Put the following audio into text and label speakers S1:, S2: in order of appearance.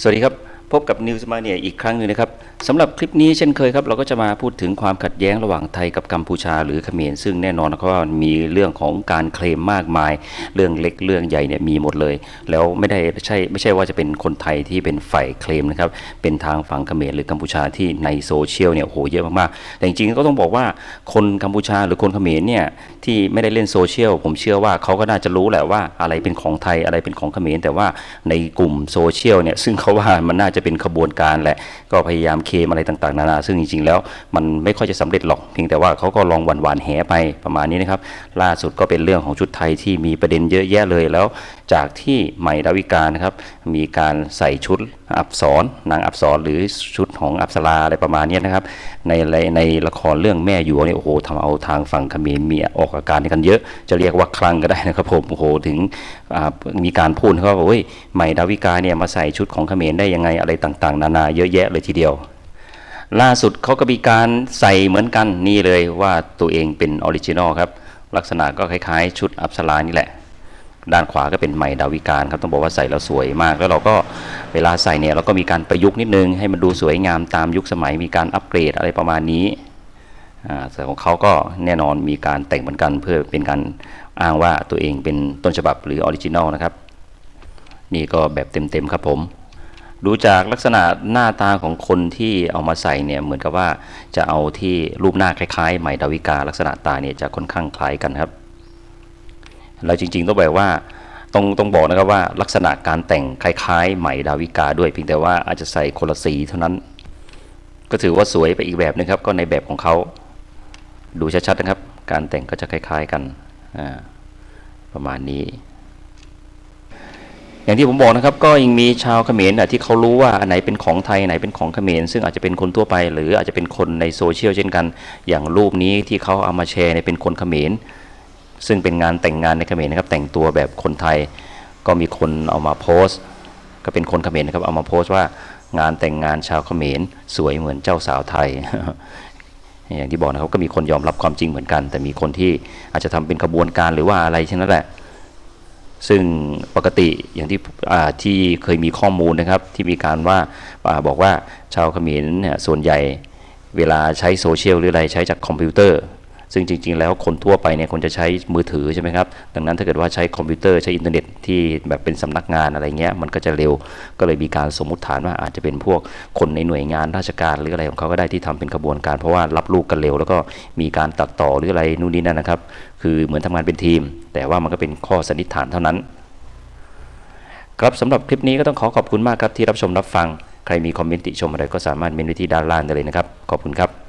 S1: สวัสดีครับ พบกับนิวส์มาเนียอีกครั้งหนึ่งนะครับสำหรับคลิปนี้เช่นเคยครับ เราก็จะมาพูดถึงความขัดแย้งระหว่างไทยกับกัมพูชาหรือเขมรซึ่งแน่นอนนะครับว่ามีเรื่องของการเคลมมากมาย เรื่องเล็กเรื่องใหญ่เนี่ยมีหมดเลย แล้วไม่ได้ใช่ไม่ใช่ว่าจะเป็นคนไทยที่เป็นฝ่ายเคลมนะครับเป็นทางฝั่งเขมรหรือกัมพูชาที่ในโซเชียลเนี่ยโอ้โหเยอะมากๆแต่จริงๆก็ต้องบอกว่าคนกัมพูชาหรือคนเขมรเนี่ยที่ไม่ได้เล่นโซเชียลผมเชื่อว่าเขาก็น่าจะรู้แหละว่าอะไรเป็นของไทยอะไรเป็นของเขมรแต่ว่าในกลุ่มโซเชียลเนี่ยซึ่งเขาว่ามันน่าจะเป็นขบวนการแหละก็พยายามเคมอะไรต่างๆนานา ซึ่งจริงๆแล้วมันไม่ค่อยจะสำเร็จหรอกเพียงแต่ว่าเขาก็ลองหวานหวานๆแหไปประมาณนี้นะครับล่าสุดก็เป็นเรื่องของชุดไทยที่มีประเด็นเยอะแยะเลยแล้ว จากที่ใหม่ดาวิกานะครับมีการใส่ชุดอับสรนางอับสรหรือชุดของอับสราอะไรประมาณนี้นะครับในในในละครเรื่องแม่หยวเนี่ยโอ้โหทำเอาทางฝั่งเขมรมีออกอาการกันเยอะ จะเรียกว่าคลังก็ได้นะครับผมโอ้โหถึงมีการพูดเขาว่าโอ้ยใหม่ดาวิกาเนี่ยมาใส่ชุดของเขมรได้ยังไงอะไรต่างๆ นานาเยอะแยะเลยทีเดียว ล่าสุดเขาก็มีการใส่เหมือนกันนี่เลยว่าตัวเองเป็นออริจินอลครับ ลักษณะก็คล้ายๆ ชุดอับสรานี่แหละ ด้านขวาก็เป็นไหมดาวิการครับต้องบอกว่าใส่แล้วสวยมาก แล้วเราก็เวลาใส่เนี่ยเราก็มีการประยุกต์นิดนึง ให้มันดูสวยงามตามยุคสมัยมีการอัปเกรดอะไรประมาณนี้แต่ของเขาก็แน่นอนมีการแต่งเหมือนกันเพื่อเป็นการอ้างว่าตัวเองเป็นต้นฉบับหรือออริจินอลนะครับ นี่ก็แบบเต็มๆครับผม ดูจากลักษณะหน้าตาของคนที่เอามาใส่เนี่ยเหมือนกับว่าจะเอาที่รูปหน้าคล้ายๆไหม่ดาวิกา ลักษณะตาเนี่ยจะค่อนข้างคล้ายกันครับแล้วจริงๆต้องบอกว่าต้องต้องบอกนะครับว่าลักษณะการแต่งคล้ายๆไหม่ดาวิกาด้วยเพียงแต่ว่าอาจจะใส่คนละสีเท่านั้น ก็ถือว่าสวยไปอีกแบบหนึงครับ ก็ในแบบของเขาดูชัดๆนะครับ การแต่งก็จะคล้าย ๆกันประมาณนี้ อย่างที่ผมบอกนะครับก็ยังมีชาวเขมรที่เขารู้ว่าอันไหนเป็นของไทยอันไหนเป็นของเขมรซึ่งอาจจะเป็นคนทั่วไป หรืออาจจะเป็นคนในโซเชียลเช่นกัน อย่างรูปนี้ที่เขาเอามาแชร์เนี่ยเป็นคนเขมรซึ่งเป็นงานแต่งงานในเขมรนะครับแต่งตัวแบบคนไทยก็มีคนเอามาโพสต์ ก็เป็นคนเขมรนะครับเอามาโพสต์ว่างานแต่งงานชาวเขมรสวยเหมือนเจ้าสาวไทย อย่างที่บอกนะครับก็มีคนยอมรับความจริงเหมือนกัน แต่มีคนที่อาจจะทำเป็นขบวนการหรือว่าอะไรเช่นนั้นแหละ ซึ่งปกติอย่างที่ที่เคยมีข้อมูลนะครับ ที่มีการว่าอาบอกว่าชาวเขมรเนี่ยส่วนใหญ่เวลาใช้โซเชียลหรืออะไรใช้จากคอมพิวเตอร์ ซึ่งจริง ๆ แล้วคนทั่วไปเนี่ยคนจะใช้มือถือใช่ไหมครับ ดังนั้นถ้าเกิดว่าใช้คอมพิวเตอร์ใช้อินเทอร์เน็ตที่แบบเป็นสำนักงานอะไรเงี้ยมันก็จะเร็ว ก็เลยมีการสมมุติฐานว่าอาจจะเป็นพวกคนในหน่วยงานราชการหรืออะไรของเขาก็ได้ที่ทำเป็นขบวนการ เพราะว่ารับลูกกันเร็ว แล้วก็มีการตัดต่อหรืออะไรนู่นนี่นั่นนะครับ คือเหมือนทำงานเป็นทีม แต่ว่ามันก็เป็นข้อสันนิษฐานเท่านั้น ครับสำหรับคลิปนี้ก็ต้องขอขอบคุณมากครับที่รับชมรับฟังใครมีคอมเมนต์ติชมอะไรก็สามารถเมนไว้ที่ด้านล่างได้เลยนะครับ ขอบคุณครับ